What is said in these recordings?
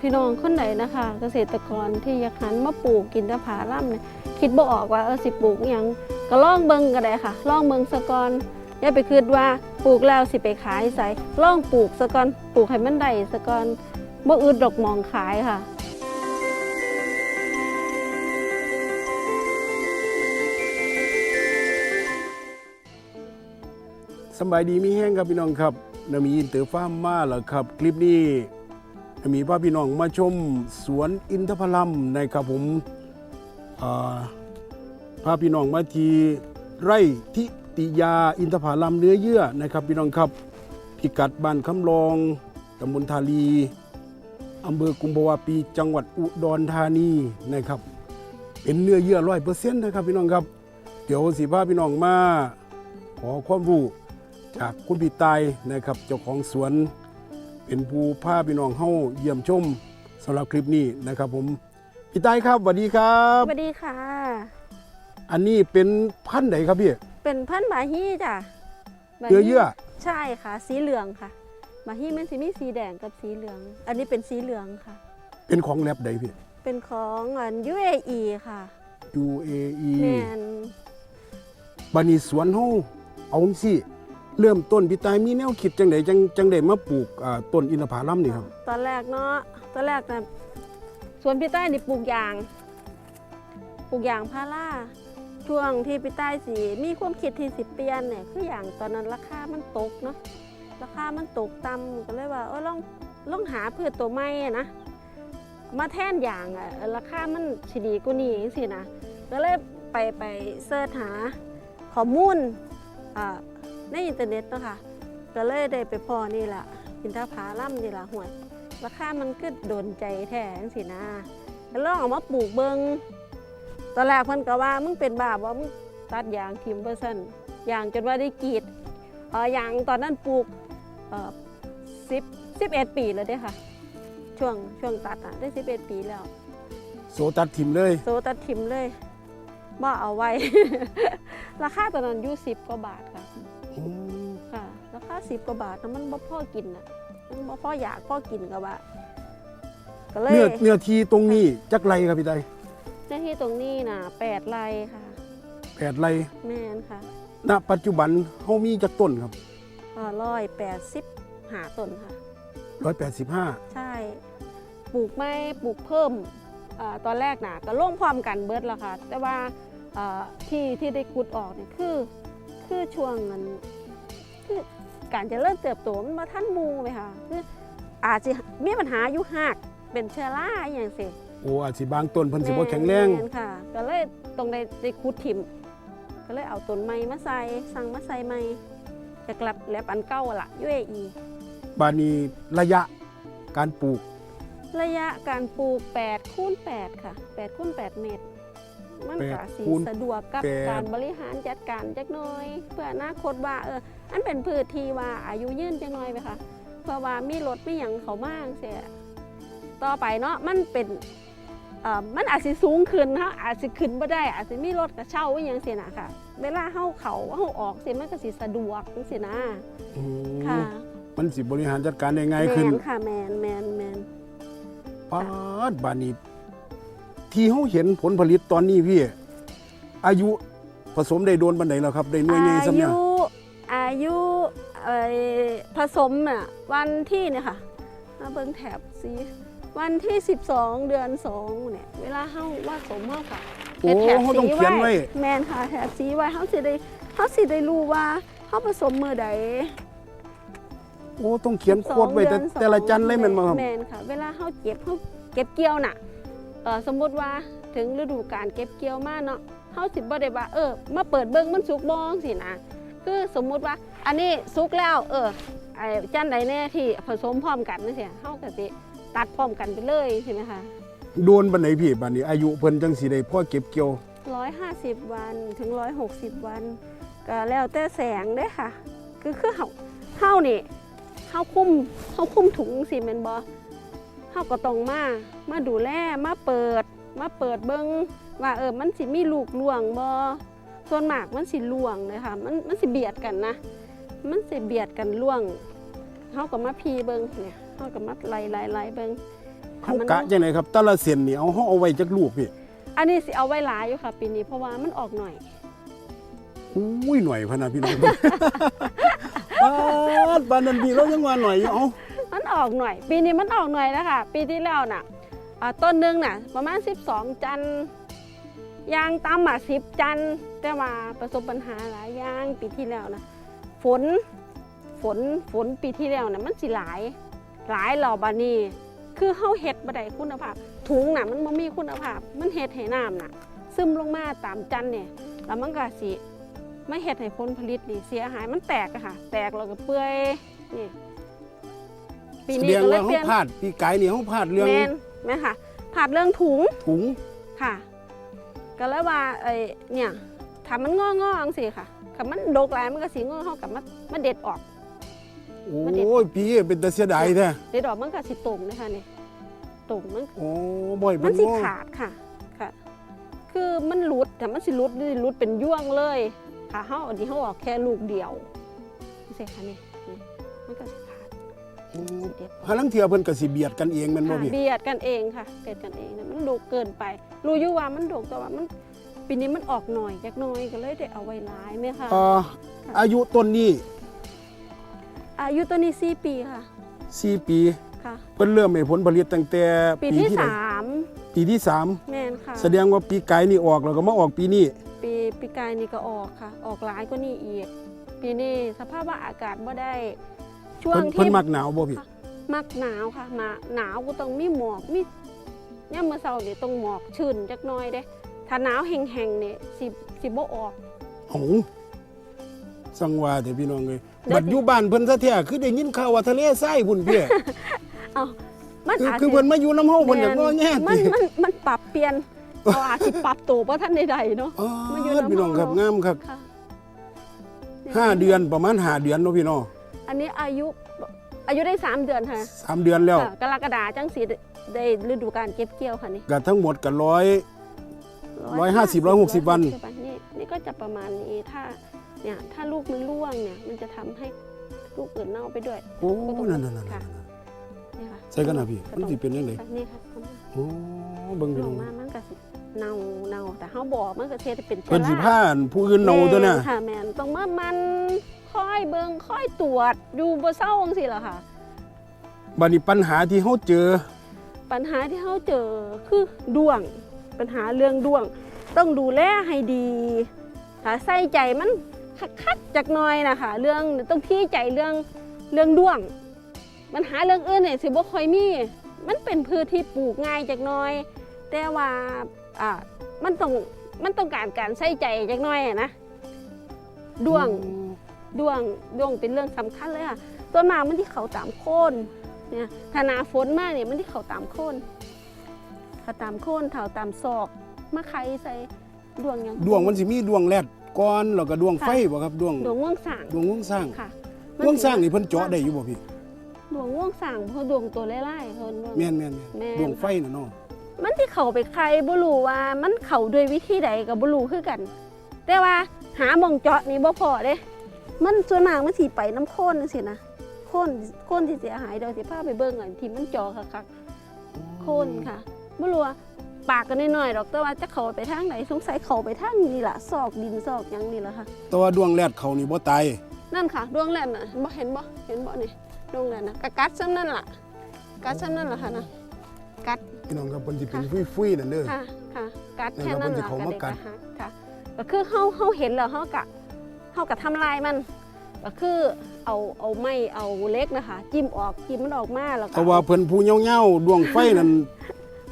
พี่น้องคนไหนนะคะ เกษตรกรที่อยากหันมาปลูกกินตะผาล่ำเนี่ยคิดบ่ออกว่าเออสิปลูกอหยังก็ล่องเบิงก็ได้ค่ะล่องเบิงสะกอนอย่าไปคิดว่าปลูกแล้วสิไปขายใส่ล่องปลูกสะกอนปลูกให้มันได้สะกอนบ่อึดดอกหมองขายค่ะสบายดีมีแห้งครับพี่น้องครับนามีอินเตอร์ฟาร์มมาแล้วครับ คลิปนี้ มีพาพี่น้องมาชมสวนอินทผลัมนะครับผมอ่าพาพี่น้องมาที่ไร่ทิติยาอินทผลัมเนื้อเยื่อนะครับ พี่น้องครับพิกัดบ้านคำลองตำบลทาลีอำเภอกุมภาวาปีจังหวัดอุดรธานีนะครับ เป็นเนื้อเยื่อร้อยเปอร์เซ็นต์นะครับพี่น้องครับ เดี๋ยวสิพาพี่น้องมาขอความรู้จากคุณพี่ตายนะครับเจ้าของสวน เป็นผู้พาพี่น้องเฮาเยี่ยมชมสำหรับคลิปนี้นะครับ ผมพี่ตายครับสวัสดีครับสวัสดีค่ะ อันนี้เป็นพันธุ์ไหนครับพี่เป็นพันธุ์หมาฮี้จ้ะหมาเนื้อฮี้เยื่อใช่ค่ะ สีเหลืองค่ะหมาฮี้มันสิมีสีแดงกับสีเหลือง อันนี้เป็นสีเหลืองค่ะ เป็นของแลบใดพี่ เป็นของอัน UAE ค่ะ UAE แมนบัดนี้สวนเฮาเอาสิ เริ่มต้นพี่ตายมีแนวคิดจังไดจังจังไดมาปลูกอ่าต้นอินทผลัมนี่ครับตอนแรกเนาะตอนแรกนะสวนพี่ใต้นี่ปลูกยาง ปลูกยางพาราช่วงที่พี่ใต้สีมีความคิดที่สิเปลี่ยนเนี่ยคืออย่างตอนนั้นราคามันตกเนาะราคามันตกต่ำก็เลยว่าเออลองลองหาพืชตัวใหม่นะมาแทนอย่างอะราคามันสิดีกว่านี้สินะก็เลยไปไปเสิร์ชหาข้อมูลอ่า ในอินเทอร์เน็ตเนาะค่ะก็เลยได้ไปพอนี่แหละอินทผลัมนี่แหละห่วยราคามันก็โดนใจแท้จังสินะแล้วลองเอามาปลูกเบิงตอนแรกเพิ่นก็ว่ามึงเป็นบาปว่ามึงตัดยางทิมเปอร์เซ็นต์ยางจนว่าได้กรีดเออยางตอนนั้นปลูกเอ่อสิบสิบเอ็ดปีแล้วเด้ค่ะ ช่วงช่วงตัดอะได้สิบเอ็ดปีแล้ว โซตัดทิมเลย โซตัดทิมเลยบ่เอาไว้ ราคาตอนนั้นอยู่สิบกว่าบาทค่ะอืมค่ะราคา สิบกว่าบาทนะมันบ่พอกินอะมันบ่พออยากพอกินก็ว่าก็เลยเนื้อเนื้อที่ตรงนี้จักไรครับพี่ตายหน้าที่ตรงนี้นะแปดไร่ค่ะแปดไรแม่นค่ะณปัจจุบันเฮามีจักต้นครับร้อยแปดสิบหาต้นค่ะ185ใช่ ปลูกไม่ปลูกเพิ่มอาตอนแรกนะก็ล่งพร้อมกันเบิดแล้วค่ะ แต่ว่าอ่าที่ที่ได้กุดออกเนี่ยคือ คือช่วงนั้นคือ การจะเริ่มเติบโตมันมาท่านหมูไหมคะคืออาจจะมีปัญหาอยู่หักเป็นเชื้อราอหย่างสิโอ้อาจสิบางต้นเพิ่นสิบ่แข็งแรงม่นค่ะ ก็เลยตรงในได้คุดถิ่มก็เลยเอาต้นไม้มาใส่สั่งมาใส่ไม้จะกลับแลบอันเก่าอะล่ะ UAE บานี้ระยะการปลูก ระยะการปลูก8คูณ8ค่ะ8คูณ8เมตร มันก็8สีคูณสะดวกกับแปดการบริหารจัดการจักหน่อย เพื่ออนาคตว่าเออ อันเป็นพืชที่ว่าอายุยืนจักหน่อยไหมคะเพื่อว่ามีรถไม่หยังเขามากเสียต่อไปเนาะมันเป็นเอ่อมันอาจสิสูงขึ้นเฮาอาจสิขึ้นบ่ได้ อาจสิมีรถกระเช่าอหยังเสียนะค่ะ เวลาเฮาเขาเฮาออกเสียมันก็สิสะดวกจังซี่นะอืมค่ะ มันสิบริหารจัดการได้ง่ายขึ้นแมนค่ะแมนแมนแมนปาดบานี้ที่เฮาเห็นผลผลิตตอนนี้พี่ อายุผสมได้โดนบันไดแล้วครับ ได้หน่วยใหญ่อาซำเนี่ยยุอายุเอ่อ ผสมอะวันที่เนี่ยค่ะมาเบิ่งแถบสีวันที่ 12 เดือน2เนี่ยเวลาเฮาว่าสมเฮาค่ะโอ้ฮ็ดแถบเฮาต้องเขียนไว้ แมนค่ะแถบสีไว้เฮาสิได้เฮาสิได้รู้ว่าเฮาผสมมือใดโอ้ต้องเขียนโค้ดไว้แต่12แต่ละจันเลยแม่นบ่ครับแมนค่ะ เวลาเฮาเก็บเฮาเก็บเกี่ยวน่ะเอ่อสมมุติว่าถึงฤดูการเก็บเกี่ยวมาเนาะเฮาสิบ่ได้ว่าเออมาเปิดเบิ่งมันสุกบ่จังซี่นะคือสมมุติว่า อันนี้สุกแล้ว เออไอ้จันใดแน่ที่ผสมพร้อมกันนี่สิเฮาก็สิตัดพร้อมกันไปเลยใช่ไหมคะโดนบันไดพี่บานี้ อายุเพิ่นจังสิได้พอเก็บเกี่ยว 150 วันถึง 160 วัน ก็แล้วแต่แสงเด้ค่ะ คือคือเฮาเฮานี่เฮาคุมเฮาคุมถุงสิแม่นบ่เฮาก็ต้องมามาดูแลมาเปิด มาเปิดเบิ่งว่าเออมันสิมีลูกล่วงบ่ส่วนมากมันสิล่วงเลยค่ะ มันมันสิเบียดกันนะ มันสิเบียดกันล่วงเฮาก็มาพีเบิงเนี่ยเฮาก็มาไล่ไล่ไล่เบิงเฮามันกะจังไดครับแต่ละเส้นนี่เอาเฮาเอาไว้จักลูกพี่อันนี้สิเอาไว้หลายอยู่ค่ะปีนี้เพราะว่ามันออกหน่อยอุ้ยหน่อยพะนะพี่น้องปาดปานนั้นพี่เรายังว่าหน่อยอยู่เอ้ามันออกหน่อย ปีนี้มันออกหน่อยแล้วค่ะ ปีที่แล้วน่ะอ่าต้นหนึงน่ะ ประมาณ 12 จันทร์ยางตามมาสิบจันทร์แต่ว่าประสบปัญหาหลายอย่างปีที่แล้วนะ ฝนฝนฝนปีที่แล้วน่ะมันสิหลาย หลายเหล่าบานี้คือเฮาเฮ็ดบ่ได้คุณภาพถุงน่ะมันบ่มีคุณภาพ มันเฮ็ดให้น้ำน่ะ ซึมลงมาตามจันทร์เนี่ยแล้วมันก็สิไม่เฮ็ดให้ผลผลิตนี่เสียหายมันแตกอะค่ะ แตกแล้วก็เปื่อยนี่ปีแสนี้ดงก็เลว่ายเฮาเปลี่ยน พลาดพี่ไก่นี่เฮาพลาดเรื่องแมนแม่นค่ะผ่าดเรื่องถุงถุงค่ะ ก็เลยว่าไอ้เนี่ยถ้ามันงองๆจังสิค่ะ ถ้ามันโดกหลายมันก็สีงอเข้ากับมันมันเด็ดออก โอ้ยพี่เป็นตาเสียดายแท้เด็ดออกมันก็สิตุ่มเลยค่ะนี่ตุ่มมันโอ้บ่อยมัเป็นนสิขาดค่ะค่ะ คือมันหลุดแต่มันสิหลุดนี่หลุดเป็นย่วงเลย ค่ะเฮาอันนี้เฮาออกแค่ลูกเดียวนี่สิค่ะนี่นี่มันก็สิขาดโอ้สิเด็ด หาลังเทื่อเพิ่นก็สิเบียดกันเองแม่นบ่ค่ะพี่เบียดกันเองค่ะเบียดกันเองนี่มันดกเกินไป รู้อยู่ว่ามันดกแต่ว่ามัน ปีนี้มันออกหน่อยจากหน่อยก็เลยได้เอาไว้หลายไหมคะเอ่ออายุต้นนี้อายุตัวนี้สี่ปีค่ะ4ปีค่ะ เพิ่นเริ่มให้ผลผลิตตั้งแต่ปีที่ใดสามปีที่สามแม่นค่ะ แสดงว่าปีไก่นี่ออกแล้วก็มาออกปีนี้ปีปีกายนี่ก็ออกค่ะ ออกหลายกว่านี้อีก ปีนี้สภาพว่าอากาศบ่ได้ช่วเพิ่งนเพิ่นที่มักหนาวบ่พี่มักหนาวค่ะมาหนาวก็ต้องมีหมอกมีย่ามมื้อเช้านี่ต้องหมอกชื้นจักหน่อยเด้ ถ้าหนาวแห้งๆนี่สิสิบ่ออก โอ้สังว่าแต่พี่น้องเลยแล้วบัดอยู่บ้านเพิ่นซะแท้คือได้ยินข่าวว่าทะเลทรายพุ่นเพี่มันคืออาจคือสิเพิ่นมาอยู่น้ำเฮาเพิ่นอยากงอแง่มันติมันมันปรับเปลี่ยนเราอาจสิปรับตัวเพราะท่านใดๆเนาะอ๋อมาอยู่น้ำเฮาพี่น้องครับงามครับค่ะห้าเดือนประมาณห้าเดือนเนาะพี่น้องอันนี้อายุอายุได้สามเดือนค่ะสามเดือนแล้วค่ะกรกฎาจังสีได้ฤดูการเก็บเกี่ยวค่ะนี่ ก็ทั้งหมดก็ร้อย ร้อยห้าสิบร้อยหกสิบวันนี่นี่ก็จะประมาณนี้ถ้าเนี่ยถ้าลูกมันร่วงเนี่ยมันจะทำให้ลูกอื่นเน่าไปด้วยโอ้นั่นๆค่ะๆนี่ค่ะๆใส่กันนะพี่มันสิเป็นจังไดนี่ค่ะโอ้เบิ่งพี่ลน้องงมามันก็สิเน่าเน่าแต่เขาบอกมันก็เทเป็นเชื้เพิ่นอสิราพาผู้อื่นเอาตัวเนี่ยแม่ค่ะแมนต้องมามันค่อยเบิงค่อยตรวจดูบ่เศร้าจังสิล่ะค่ะบัดนี้ปัญหาที่เฮาเจอ ปัญหาที่เขาเจอคือด่วง ปัญหาเรื่องด่วง ต้องดูแลให้ดีถ้าใส่ใจมันคักๆจากหน้อยนะคะเรื่องต้องที่ใจเรื่องเรื่องด่วงปัญหาเรื่องอื่นเนี่ยสิบ่ค่อยมี มันเป็นพืชที่ปลูกง่ายจากหน้อย แต่ว่าอ่ามันต้องมันต้องการการใส่ใจจากหน้อยนะด่วงดวงดวงเป็นเรื่องสำคัญเลยค่ะต้นมามันที่เขาตามโค่นเนี่ยถ้าหนาฝนมากเนี่ยมันที่เขาตามโค่น เขาตามโค่นเขาตามศอกมาไขใส่ดวงหยังดวงมันสิมีดวงแรดก่อนแล้วก็ดวงไฟบ่ครับดวงดวงง่วงสางดวงวงสร้างค่ะดวงสร้างนี่เพิ่นเจาะได้อยู่บ่พี่ดวงง่วงสางเพราะดวงตัวไล่ๆเพิ่นว่า แม่นแม่นแม่น ดวงไฟน่ะเนาะมันที่เขาไปใครบ่รู้ว่ามันเขาด้วยวิธีใดกับบ่รู้คือกัน แต่ว่าหาหมองเจาะนี่บ่พอเด้ มันส่วนมากมันสิไปน้ำโค่นจังซี่นะโค่นโค่นที่เสียหายเดี๋ยวสิพาไปเบิ่งอันที่มันเจอคักๆโคนค่ะ ไม่รู้ว่าปากกันน้อยๆดอกแต่ว่าจะเขาไปทางไหนสงสัยเขาไปทางนี้ล่ะซอกดินซอกหยังนี่แหละค่ะ แต่ว่าดวงแรดเขานี่บ่ตายนั่นค่ะดวงแหลนน่ะบ่เห็นบ่เห็นบ่นี่ดวงแหลนน่ะกะกัดซ้ำนั่นล่ะ กัดซ้ำนั่นล่ะค่ะนะกัด พี่น้องครับเพิ่นสิเป็นฟุยๆนั่นเด้อ ค่ะค่ะกัดนั่นแค่ล่ะนั้นเพิ่นสิล่ะเข้ามากัดกะเกกะหักค่ะก็คือเฮาเฮาเห็นแล้วเฮากะเฮากะทำลายมัน ก็คือเอาเอาไม้เอาเหล็กนะคะ จิ้มออกจิ้มมันออกมาแล้วก็แต่ว่าเพิ่นผู้เหงาๆดวงไฟนั่น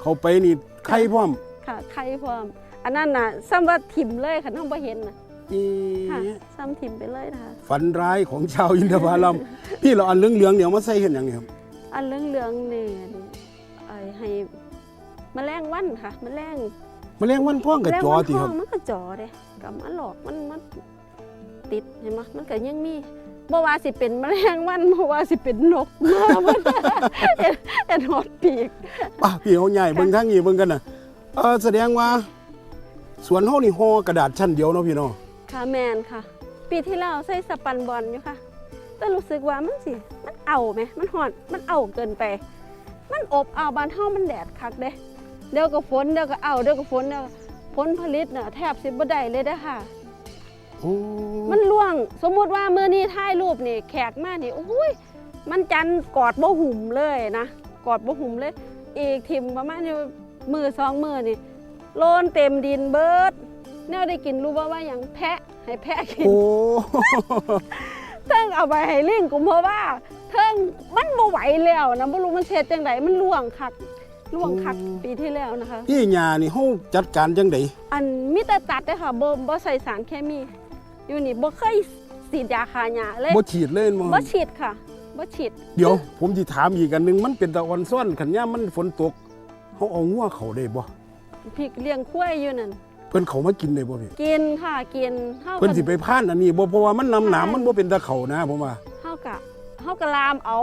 เขาไปนี่ไข่พร้อมค่ะใครพร้อม อันนั้นน่ะซ้ำว่าถิ่มเลยค่ะน้องบ่เห็นน่ะนี่ค่ะซ้ำถิ่มไปเลยนะคะฝันร้ายของชาวอินทผลัมพี่เราอันเหลืองๆเนี่ยเอามาใส่เห็นอย่างนี้ครับอันเหลืองๆเนี่ยไอ้ให้แมลงวันค่ะแมลงแมลงวันพ่องกับแมลงจอวันติทคอรังบมันก็จอเด้กับมันหลอกมันมันติดเห็นไหมมันก็ยังมี บ่ว่าสิเป็นแมลงวันบ่ว่าสิเป็นนกมามันเอ็นเอ็นหอดปีก ป่ะพี่เขาใหญ่เบิ่งทางนี้เบิ่งกันน่ะเออแสดงว่าสวนเฮานี่ห่อกระดาษชั้นเดียวเนาะพี่เนาะค่ะแมนค่ะ ปีที่แล้วใส่สปันบอลอยู่ค่ะ แต่รู้สึกว่ามันสิมันเอาไหมมันหอดมันเอาเกินไป มันอบอ้าวบ้านเฮามันแดดคักเด้เดี๋ยวก็ฝนเดี๋ยวก็อ้าวเดี๋ยวก็ฝนเดี๋ยวก็ผลผลิตน่ะแทบสิบ่ได้เลยเด้อค่ะโอ้ มันล่วงสมมุติว่ามื้อนี้ถ่ายรูปนี่แขกมานี่โอ้ยมันจันกอดบ่หุ่มเลยนะกอดบ่หุ่มเลย อีกทิมประมาณอยู่มือสองมือนี่โลนเต็มดินเบิดแนวได้กินรู้ว่าว่าอย่างแพะให้แพะกินโอ้เทิงเอาไปให้ลิงกุมเพราะว่าเทิงมันบ่ไหวแล้วนะบ่รู้มันเฮ็ดจังไดมันล่วงคักล่วงคักปีที่แล้วนะคะพี่ยานี่เฮาจัดการจังไดอันมีแต่ตัดเด้อค่ะบ่บ่ใส่สารเคมี อยู่นี่บ่เคยฉีดยาฆ่าหญ้าเลยบ่ฉีดเลยมั้งบ่ฉีดค่ะบ่ฉีด เดี๋ยว ผมสิถามอีกอันหนึงมันเป็นตะออนซ่อนขันยามมันฝนตกเฮาเอางัวเขาได้บ่พี่เลี้ยงควายอยู่นั่นเพิ่นเขามากินได้บ่พี่กินค่ะกินเฮาเพิ่นก็สิไปพานอันนี้บ่เพราะว่ามันน้ำหนามมันบ่เป็นตะเขานะผมว่าเฮากะเฮากะลามเอา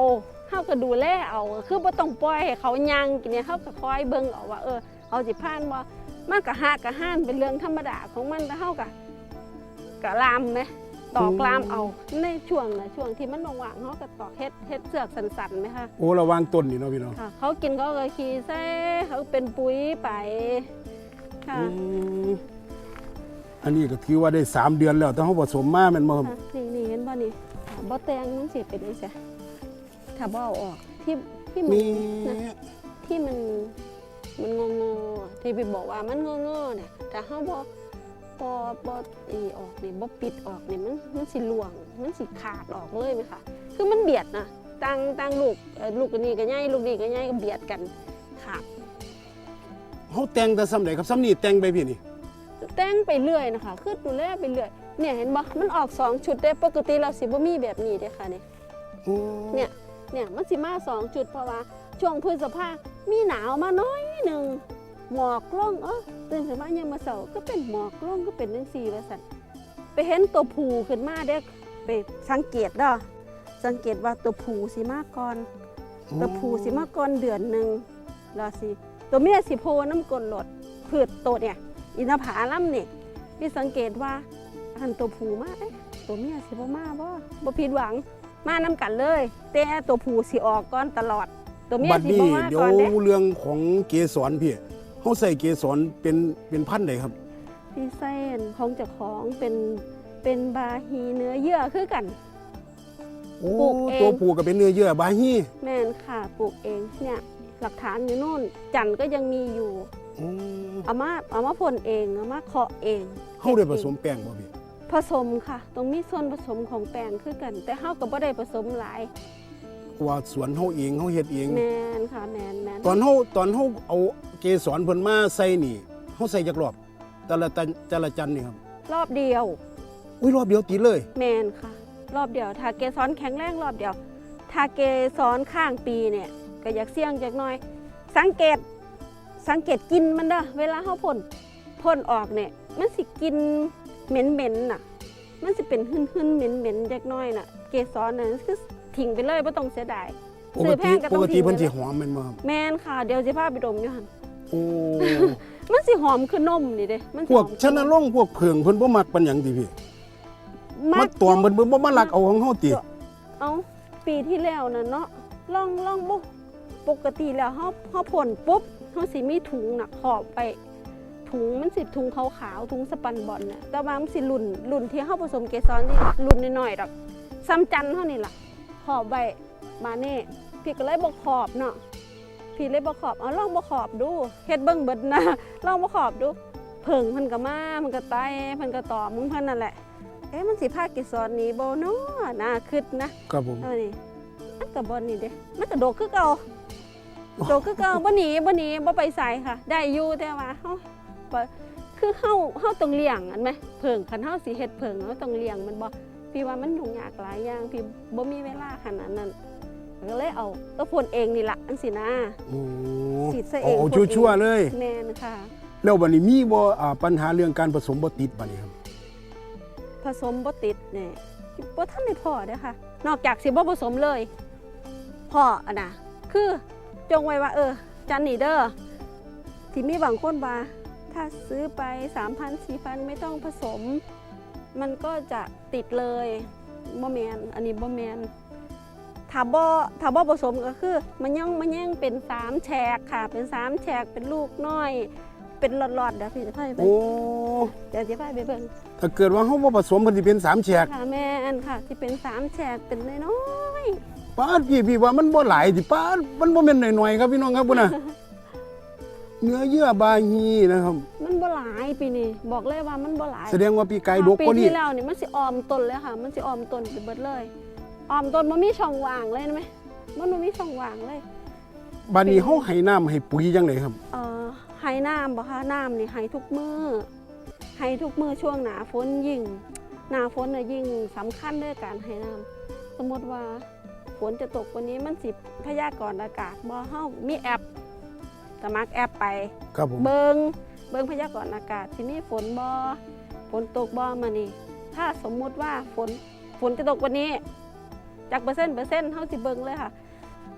เฮาก็ดูแลเอา คือบ่ต้องปล่อยให้เขาย่างกินเนี่ยเฮาก็คอยเบิ่งเอาว่าเออเขาสิผ่านบ่มันก็หากะห้านเป็นเรื่องธรรมดาของมันแต่เฮากะ กะลามไหมตอกลามเอาในช่วงน่ะช่วงที่มันว่างๆเฮาก็ตอกเฮ็ดเฮ็ดเสือกสันๆไหมคะโอ้ระวังต้นนี่เนาะพี่น้องค่ะเขากินเขาก็ขี่ใส่เขาเป็นปุ๋ยไปค่ะอืมอันนี้ก็ถือว่าได้สามเดือนแล้วแต่เฮาผสมมาแม่นบ่ครับค่ะนี่นี่เห็นบ่นี่บ่แตงมันสิเป็นจังซี่ถ้าบ่เอาออกที่ที่มันมีนะที่มันมันงงๆที่พี่บอกว่ามันงงๆเนี่ยแต่เฮาบ่ บ่บ่อีออกนี่บ่ปิดออกนี่มันมันสิหลวง มันสิขาดออกเลยไหมคะคือมันเบียดนะตั้งตั้งลูกเอ่อลูกอันนี้ก็ใหญ่ลูกนี้ก็ใหญ่ก็เบียดกันขาดเฮาแต่งแต่ซ้ำใดครับซ้ำนี่แต่งไปพี่นี่แต่งไปเรื่อยนะคะคือดูแลไปเรื่อยเนี่ยเห็นบ่มันออกสองชุดได้ปกติเราสิบ่มีแบบนี้เด้ค่ะนี่โอ้เนี่ยเนี่ยมันสิมาสองจุดเพราะว่าช่วงพฤษภามีหนาวมาน้อยหนึ่ง หมอกลงเออตื่นขึ้นมายังมาเสาร์ก็เป็นหมอกลงก็เป็นจังซี่ว่าซั่นไปเห็นตัวผูขึ้นมาเด้อไปสังเกตเด้อสังเกตว่าตัวผูสิมาก่อนตัวผูสิมาก่อนเดือนหนึงแล้วสิตัวเมียสิโพน้ำกลนหลดพืชตัวเนี่ย อินทผลัมนี่พี่สังเกตว่าหันตัวผูมาเอ๊ะตัวเมียสิบ่มาบ่บ่ผิดหวังมานํกันเลย แต่ตัวผู้สิออกก่อนตลอด ตัวเมียบัดสินี้บ่มาเดี๋ยวก่อนเด้เรื่องของเกสรพี่ เฮาใส่เกสรเป็นเป็นพันธุ์ใดครับพี่เส้นของเจ้าของเป็นเป็นบาฮีเนื้อเยื่อคือกัน โอ้ปลูกเอง ตัวผู้ก็เป็นเนื้อเยื่อบาฮีแม่นค่ะปลูกเองเนี่ยหลักฐานอยู่นู่น จันทร์ก็ยังมีอยู่โอ้เอามาเอามาพ่นเองเอามาเคาะเองเฮาได้ผสมแป้งบ่พี่ผสมค่ะ ตรงมีส่วนผสมของแป้งคือกัน แต่เฮาก็บ่ได้ผสมหลายเพราะ ว่าสวนเฮาเองเฮาเฮ็ดเอง แมนค่ะแมนแมนตอนเฮาตอนเฮาเอาเกสรเพิ่นมาใส่นี่เฮาใส่จักรอบแต่ละตันแต่ละจันนี่ครับรอบเดียว อุ้ยรอบเดียวติดเลย แมนค่ะ รอบเดียว ถ้าเกสรแข็งแรงรอบเดียว ถ้าเกสรข้างปีเนี่ยก็อยากเสี่ยงจักหน่อย สังเกตสังเกตกินมันเด้อเวลาเขาพ่นพ่นออกเนี่ยมันสิกินเหม็นเหม็นๆน่ะ มันสิเป็นหึ่นหึ่นๆเหม็นเหม็นๆจักหน่อยน่ะ เกสรน่ะคือ ทิ้งไปเลยไม่ต้องเสียดายปซื้กอแพติงก็ต้องปกติทิ้งเพิ่นไว้สิหอมแม่นบ่ครับแมนค่ะ เดี๋ยวสิพาไปดมอยู่หันโอ้มันสิหอมคือนมนี่เด้มันพสิวกหอมชนะล่องพวกเพิงเพิ่นบ่มักปานหยังติพี่มัมากตอมเพิ่นเพิ่นบ่มาลักเอาของเฮาติเอาปีที่แล้วน่ะเนาะลองลองบ่ปกติแล้วเฮาเฮาพ่นปุ๊บเฮาสิมีถุงน่ะขอบไป ถุงมันสิถุงขาวๆถุงสปันบอลน่ะแต่ว่ามันสิรุ่นรุ่นที่เฮาผสมเกสรนี่รุ่นน้อยๆดอกซ้ำจันเฮานี่ล่ะ ขอบไว้มานี่พี่ก็เลยบ่ขอบเนาะพี่เลยบ่ขอบเอาลองบ่ขอบดูเฮ็ดเบิ่งเบิดนะลองบ่ขอบดูเพิ่งมันก็มามันก็ไตมันก็ตอมมึงเพิ่นนั่นแหละเอ๊ะมันสิพาเกสรหนี้บ่เนาะน่าคิดนะครับผมเอานี่มันก็บ่นี่เด้มันก็โดดคือเก่าโดดคือเก่าบ่หนีบ่หนีบ่ไปไสค่ะ ได้อยู่แต่ว่าเฮาบ่คือเฮาเฮาต้องเลี้ยงอันไหมเพิ่งคันเฮาสิเฮ็ดเพิ่งเฮาต้องเลี้ยงมันบ่ พี่ว่ามันยุ่งยากหลายอย่างพี่บ่มีเวลาขนาดนั้นก็เลยเอาก็พ่นเองนี่ล่ะจังซี่นะโอ้ฉีดซะเอเอางเอาพ่นเองชั่วๆเลย แม่นค่ะ แล้วบัดนี้มีบ่อ่าปัญหาเรื่องการผสมบ่ติดบัดนี้ครับ ผสมบ่ติดเนี่ยบ่ทันได้พอเด้อค่ะ นอกจากสิบ่ผสมเลยพออะนะคือจงไว้ว่า เออ จันนี่เด้อที่มีบางคนว่าถ้าซื้อไป 3,000 4,000 ไม่ต้องผสม มันก็จะติดเลยบ่แมนอันนี้บ่แมนถ้าบ่ถ้าบ่ผสมก็คือ มันยังมันยังเป็นสามแฉกค่ะ เป็นสามแฉกเป็นลูกน้อย เป็นหลอดๆเดี๋ยวพี่จะพาไปเบิ่โอ้งเดี๋ยวจะพาไปเบิ่งถ้าเกิดว่าเฮาบ่ผสมเพิ่นสิเป็นสามแฉกค่ะแม่นค่ะที่เป็นสามแฉกเป็นน้อยป้าดพี่พี่ว่ามันบ่หลายสิป้าดมันบ่แม่นน้อยๆครับพี่น้องครับพุ่นน่ะเนื้อเยื่อบาฮีนะครับๆมัน บ่หลายปีนี้บอกเลยว่ามันบ่หลายแสดงว่าปีกายดกปีกว่านี้ที่แล้วนี่มันสิออมต้นเลยค่ะ มันสิออมต้นไปเบิดเลย ออมต้นมันมีช่องว่างเลยนะไหมมันบ่มีช่องว่างเลยบัดนี้เฮาให้น้ำให้ปุ๋ยจังไดครับ เอ่อให้น้ำบ่คะน้ำนี่ให้ทุกมือให้ทุกมือช่วงหนาฝนยิ่งหนาฝนน่ะยิ่งสำคัญด้วยการให้น้ำสมมติว่าฝนจะตกวันนี้มันสิพยากรณ์อากาศบ่เฮามีแอปสมัครแอปไป ครับผม เบิง เบิงพยากรณ์อากาศที่นี่ฝนบ่ฝนตกบ่มานี่ ถ้าสมมุติว่าฝนฝนจะตกวันนี้ จากเปอร์เซ็นต์เปอร์เซ็นต์เฮาสิเบิงเลยค่ะ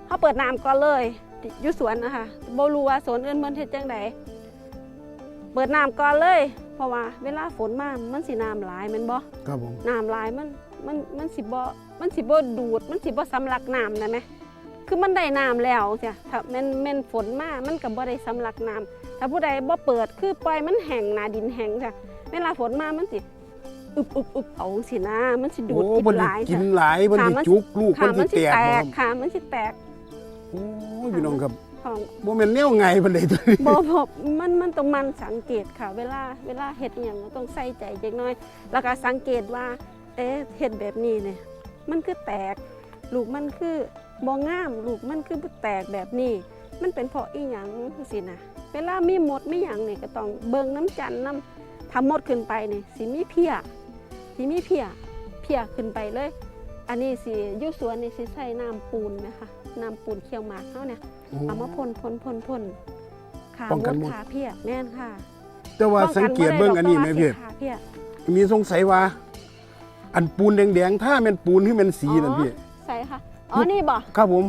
เฮาเปิดน้ำก่อนเลยอยู่สวนนะคะบ่รู้ว่าสวนอื่นมันเฮ็ดจังไดเปิดน้ำก่อนเลย เพราะว่าเวลาฝนมามันสิน้ำหลายแม่นบ่ครับผมน้ำหลายมันมันมันสิบ่มันสิบ่ดูด มันสิบ่สำลักน้ำนะแม่คือมันได้น้ำแล้วจ้ะถ้าแม่นแม่นฝนมามันก็บ่ได้สำลักน้ำ ถ้าผู้ใดบ่เปิดคือปล่อยมันแห้งหนาดินแห้งจ้ะเวลาฝนมามันสิอึบอึบอึบเอาสินะ มันสิดูโอ้ดกิเพิ่นนหสิลายกินจ้ะหลายเพิ่นค่ะสิมันจุกลูกค่ะเพิ่นมันสิสิแตกแตบ่คกรับค่ะมันสิแตกโอ้ยพี่น้องครับของบ่แม่นแนวไงปานใดตัวนี้บ่บ่มันมันต้องมันสังเกตค่ะ เวลาเวลาเฮ็ดอหย่างก็ต้องใส่ใจจักหน่อย แล้วก็สังเกตว่า เอ๊ะเฮ็ดแบบนี้เนี่ย มันคือแตก ลูกมันคือบ่งาม ลูกมันคือบ่แตกแบบนี้ มันเป็นเพราะอีหยังสินะเวลามีมดมีหยังนี่ก็ต้องเบิ่งน้ำจันทร์น้ำทำมดขึ้นไปนี่สิมีเพียสิมีเพียเพียขึ้นไปเลย อันนี้สิอยู่สวนนี่สิใช้น้ำปูนไหมคะน้ำปูนเคี่ยวหมากเฮาเนี่ยเอามาพ่นพ่นพ่นพ่นขาป้องมกันดมดขาเพียแม่นค่ะ แต่ว่าสังเกตเบิ่งอันนี้ไหมป้งกัพี่บ่ได้ดอกขาเพียมีสงสัยว่า อันปูนแดงๆ ถ้าแม่นปูนที่มันสีนั่นพี่ใส่ค่ะ อ๋อนี่บ่ครับผม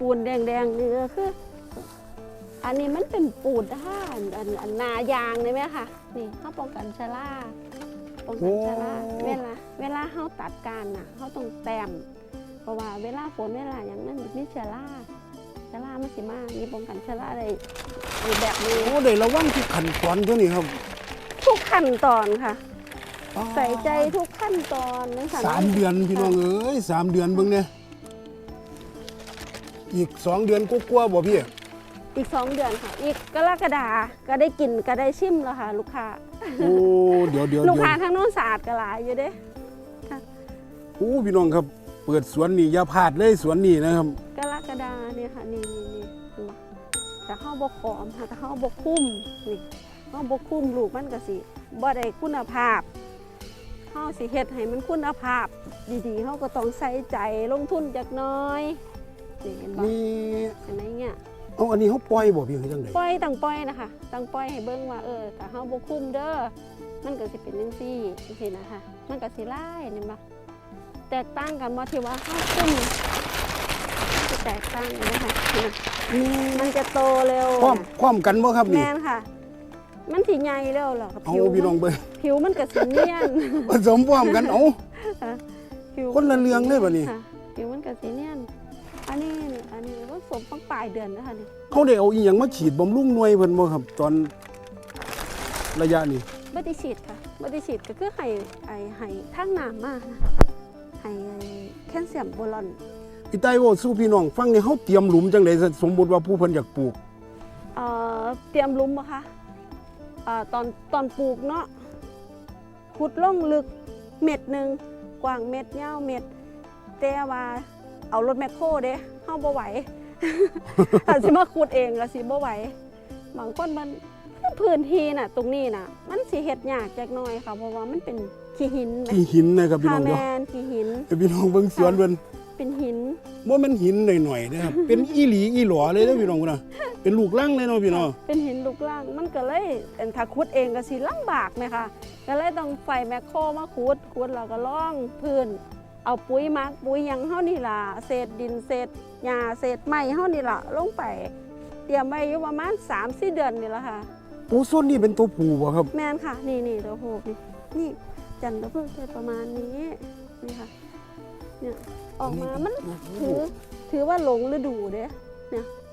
ปูนแดงๆนี่ก็คือ อันนี้มันเป็นปูนท่าอันอันอันนายางเลยไหมคะนี่เขาป้องกันชะล่าป้องกันชะล่าเวลาเวลาเขาตัดการน่ะเขาต้องแต้มเพราะว่าเวลาฝนเวลาอย่างนั้นมีชะล่าชะล่ามันสิมามีป้องกันชะล่าได้อีกแบบนี้โอ้ได้ระวังทุกขั้นตอนตัวนี้ครับ ทุกขั้นตอนค่ะใส่ใจทุกขั้นตอนนะคะสามเดือนพี่น้องเอ้ยสามเดือนเบิ่งเนี่ยอีกสองเดือนกว่าๆบ่พี่ อีกสองเดือนค่ะ อีกกรกฎาก็ได้กินก็ได้ชิมแล้วค่ะ ลูกค้า โอ้เดี๋ยวเดี๋ยวลูกเดี๋ยวค้าทั้งโน้นสะอาดก็หลายอยู่เด้โอ้พี่น้องครับ เปิดสวนนี่อย่าพลาดเลยสวนนี่นะครับกรกฎาเนี่ยค่ะนี่นี่นี่เห็นบ่แต่ข้าวบกขอมค่ะแต่ข้าวบกคุ้มนี่ข้าวบกคุ้มลูกมันก็สิบ่ได้คุณภาพข้าวสิเฮ็ดให้มันคุณภาพ ดีๆเขาก็ต้องใส่ใจลงทุนจักหน้อยนี่เห็นบ่นี่เห็นไหมเนี่ย เอาอันนี้เขาปล่อยบ่พี่คือจังไดปล่อยต่างปล่อยนะคะต่างปล่อยให้เบิ่งว่าเออถ้าเฮาบ่คุมเด้อมันก็สิเป็นจังซี่จังซี่นะคะมันก็สิหลายนี่บ่แตกต่างกันบ่ที่ว่าเฮาคุมมันจะแตกต่างกันนะคะมันจะโตเร็วพร้อมพร้อมกันบ่ครับนี่แม่นค่ะ มันสิใหญ่เร็วเหรอกับเอาผิวพี่น้องมันเบิ่งผิวมันก็สิเนียนผสมพร้อมกันเอาผิวคนละเรื่องเลยบัดนี้ค่ะผิวมันก็สิเนียน อันนี้นี่อันนี้ก็สมปังปลายเดือนนะคะนี่เขาได้เอาอีหยังมาฉีดบำรุงหน่วยเพิ่นบ่ครับตอนระยะนี้บไดิฉีดค่ะบไดิฉีดก็คือให้ไอให้ทางน้ำมานะให้ไอ้แคลเซียมโบรอนพี่ใต้เว่าสู้พี่น้องฟังนี่เฮาเตรียมหลุมจังได๋สมมุติว่าผู้เพิ่นอยากปลูก เอ่อเตรียมหลุมบ่คะเอ่อตอนตอนปลูกเนาะขุดลงลึกเม็ดหนึ่งกว้างเม็ดยาวเม็ดแต่ว่า เอารถแมคโครเด้เฮาบ่ไหวถ้าสิมาขุดเองก็สิบ่ไหวบางคนมันพื้นที่น่ะ ตรงนี้น่ะ มันสิเฮ็ดยากจักหน่อยค่ะเพราะว่ามันเป็นขี้หินแหมที่หินนะครับพี่ค่ะน้องแมเนาะนขี้หินให้พี่น้องเบิ่งสวนเพิ่นเป็นหินบ่แม่นหินหน่อยๆนะครับ เป็นอีหลีอีหลอเลยเด้อพี่น้องพุ่นน่ะเป็นลูกลังเลยเนาะพี่น้อง เป็นหินลูกล่าง มันก็เลยเอิ่นถ้าขุดเองก็สิลำบากไหมคะก็เลยต้องไฟแมคโครมาขุดขุดแล้วก็ล่องพื้น เอาปุ๋ยหมักปุ๋ยหยังเฮานี่ล่ะเศษดินเศษหญ้าเศษไม้เฮานี่ล่ะลงไป เตรียมไว้อยู่ประมาณ3-4เดือนนี่ละค่ะโอ้ส้นนี่เป็นตัวผู้บ่ครับ แม่นค่ะ นี่นี่ตัวโหกนี่นี่จันทร์ตะพึ่งจะประมาณนี้นี่ค่ะเนี่ยออกมามันโอ้โหถือถือว่าหลงฤดูเด้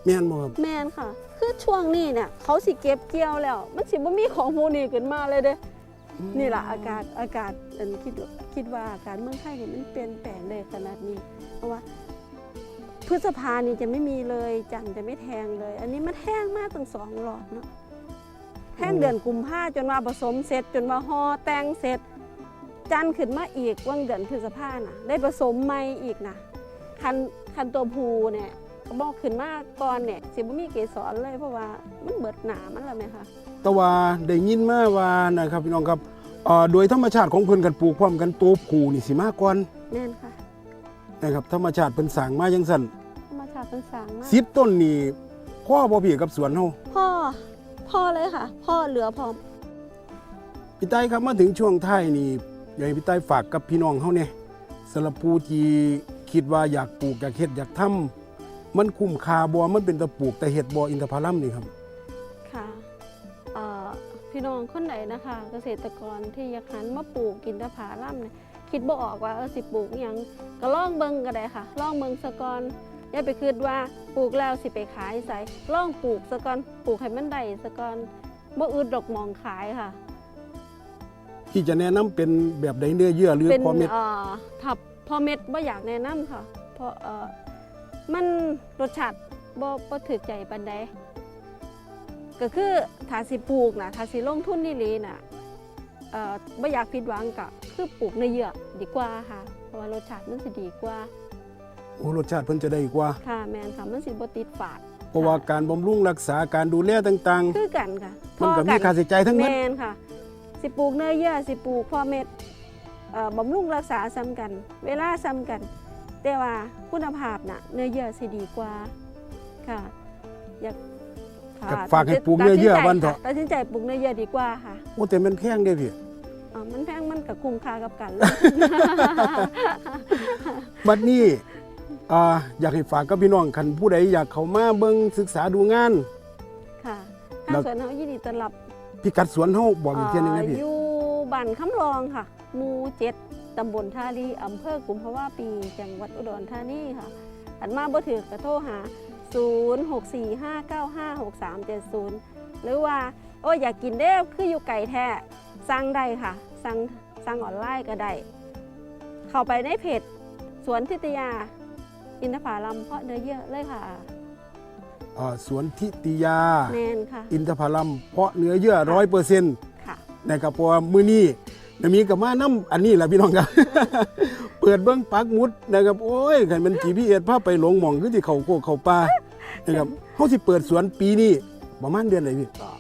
แม่นบ่ครับแมนค่ะ คือช่วงนี้เนี่ยเขาสิเก็บเกี่ยวแล้ว มันสิบ่มีของพวกนี้ขึ้นมาเลยเด้ นี่แหละอากาศอากาศอันคิดว่าคิดว่าอากาศเมืองไทยนี่มันเปลี่ยนแปลงเลยขนาดนี้ เพราะว่าพฤษภานี่จะไม่มีเลยจันจะไม่แทงเลย อันนี้มันแห้งมากตั้งสองหลอดเนาะแห้งเดือนกุมภาจนว่าผสมเสร็จจนว่าห่อแต่งเสร็จ จันขึ้นมาอีกว่างเดือนพฤษภาน่ะ ได้ผสมใหม่อีกนะคันคันตัวภูเนี่ยบอกขึ้นมาก่อนเนี่ยสิบ่มีเกสรเลยเพราะว่ามันเบิดหนามันแล้วไหมคะ แต่ว่าได้ยินมาว่านะครับพี่น้องครับเอ่อโดยธรรมชาติของเพิ่นกันปลูกพร้อมกันตัวผู้นี่สิมาก่อนแน่นค่ะนะครับธรรมชาติเพิ่นสร้างมาจังซั่นธรรมชาติเป็นสร้างมาก10ต้นนี่พ่อบ่พี่กับสวนเฮา พ่อ พ่อเลยค่ะ พ่อเหลือพร้อม พี่ต้ายครับมาถึงช่วงท้ายนี่อยากให้พี่ต้ายฝากกับพี่น้องเฮาเนี่ยสำหรับผู้ที่คิดว่าอยากปลูกอยากเฮ็ดอยากทำมันคุ้มค่าบ่มันเป็นตะปลูกแต่เฮ็ดบ่อินทผลัมนี่ครับค่ะเอ่อ พี่น้องคนไหนนะคะ เกษตรกรที่อยากหันมาปลูกกินตะผาล่ำเนี่ยคิดบ่ออกว่าเออสิปลูกอหยังก็ลองเบิ่งก็ได้ค่ะลองเบิ่งสะก่อนอย่าไปคิดว่าปลูกแล้วสิไปขายใส่ลองปลูกสะก่อนปลูกให้มันได้สะก่อนบ่อึดดอกหมองขายค่ะ ที่จะแนะนำเป็นแบบใดเนื้อเยื่อหรือเป็นพอเม็ดเอ่อทับพอเม็ดบ่อยากแนะนำค่ะ เพราะเอ่อมันรสชาติบ่บ่ถึกใจปานใด ก็คือถ้าสิปลูกนะถ้าสิลงทุนนี่ลีน่ะเอ่อบ่อยากผิดหวังก็คือปลูกในเยื่อดีกว่าค่ะ เพราะว่ารสชาติมันสิดีกว่าโอ้รสชาติเพิ่นจะได้กว่า ค่ะแม่นค่ะมันสิบ่ติดฝาดเพราะว่าการบำรุงรักษาการดูแลต่างคือกันค่ะๆ มันก็มีค่าใช้จ่ายทั้งนั้นแม่นค่ะ สิปลูกเนื้อเยื่อสิปลูกพ่อเม็ดเอ่อบำรุงรักษาซ้ำกัน เวลาซ้ำกัน แต่ว่าคุณภาพน่ะเนื้อเยื่อสิดีกว่าค่ะ อยากค่ะ ก็ฝากให้ปลูกเนื้อเยื่อวันเถอะตัดสินใจปลูกเนื้อเยื่อดีกว่าค่ะโอ้แต่มันแพงเด้อพี่อ่ามันแพงมันกับคุ้มค่ากับกันบัดนี้อ่าอยากให้ฝากกับพี่น้องคันผู้ใดอยากเข้ามาเบิ่งศึกษาดูงาน ค่ะแล้ทาวงสวนเฮายินดีต้อนรับพิกัดสวนเฮาบอกอีกเทียหนึงนะเอ่อพี่อยู่บ้านคำรองค่ะหมู่เจ็ดตำบลท่าลีอำเภอกุมภาวะปี จังหวัดอุดรธานีค่ะอันมาบ่ถือกระโทรหา 0645956370 หรือว่า โอ้ยอยากกินเด้อคืออยู่ไก่แท้สั่งได้ค่ะ สั่งสั่งออนไลน์ก็ได้ เข้าไปในเพจสวนทิตยา อินทผลัมเพาะเนื้อเยื่อเลยค่ะอ่าสวนทิติยา แมนค่ะ อินทผลัมเพาะเนื้อเยื่อร้อยเปอร์เซ็นต์ค่ะนะครับเพราะว่ามื้อนี้ นะมีกับมาน้ำอันนี้แหละพี่น้องครับ เปิดเบิ้งปักหมุดนะครับ โอ้ยคันมัน GPS พาไปหลงหม่องคือที่เขาโคกเขาป่านะครับเฮาสิเปิดสวนปีนี้ประมาณเดือนไหนพี่ก็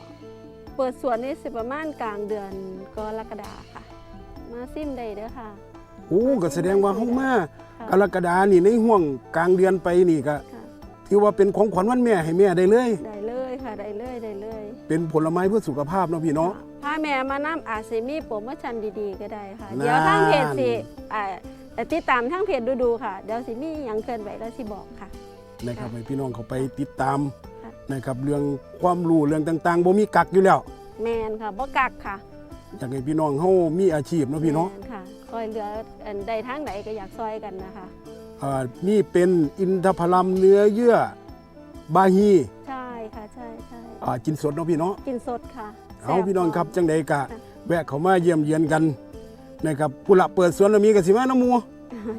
เปิดสวนนี่สิประมาณกลางเดือนกรกฎาค่ะ มาซิมได้เด้อค่ะโอ้ก็แสดงว่าเฮามาค่ะกรกฎานี่ในห่วงกลางเดือนไปนี่ก็ค่ะถือว่าเป็นของขวัญวันแม่ให้แม่ได้เลยได้ เลยค่ะได้เลยได้เลยเป็นผลไม้เพื่อสุขภาพเนาะพี่เนาะพาแม่มานำอาจสิมีโปรโมชั่นดีๆก็ได้ค่ะ นั่น เดี๋ยวทางเพจสิอ่าแต่ติดตามทางเพจดูๆค่ะ เดี๋ยวสิมีหยังเคลื่อนไหวแล้วสิบอกค่ะ นะครับค่ะให้พี่น้องเขาไปติดตามค่ะ นะครับเรื่องความรู้เรื่องต่างๆบ่มีกักอยู่แล้ว แมนค่ะบ่กักค่ะอยากให้พี่น้องเฮามีอาชีพเนาะพี่เนาะแม่ค่ะซอยเหลืออันใดทางไหนก็อยากซอยกันนะคะ อ่านี่เป็นอินทผลัมเนื้อเยื่อบาฮีใช่ ค่ะใช่ใช่อ่ากินสดเนาะพี่เนาะกินสดค่ะเอาแซ่พี่น้องครับจังใดกะค่ะแวะเข้ามาเยี่ยมเยียนกันนะครับผู้ละเปิดสวนแล้วมีกับสิมาน้ำหมู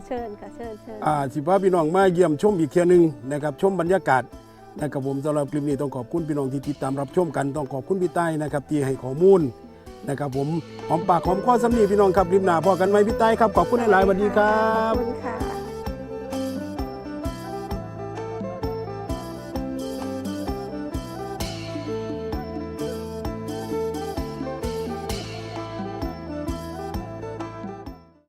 เชิญค่ะเชิญเชิญอ่าสิพาพี่น้องมาเยี่ยมชมอีกเที่ยหนึงนะครับชมบรรยากาศนะครับผมสำหรับคลิปนี้ต้องขอบคุณพี่น้องที่ติดตามรับชมกันต้องขอบคุณพี่ใต้นะครับที่ให้ข้อมูลนะครับผมหอมปากหอมคอสำนีพี่น้องครับริมหน้าพอกันไหมพี่ใต้ครับขอบคุณหลายๆสวัสดีครัขอบบคุณค่ะ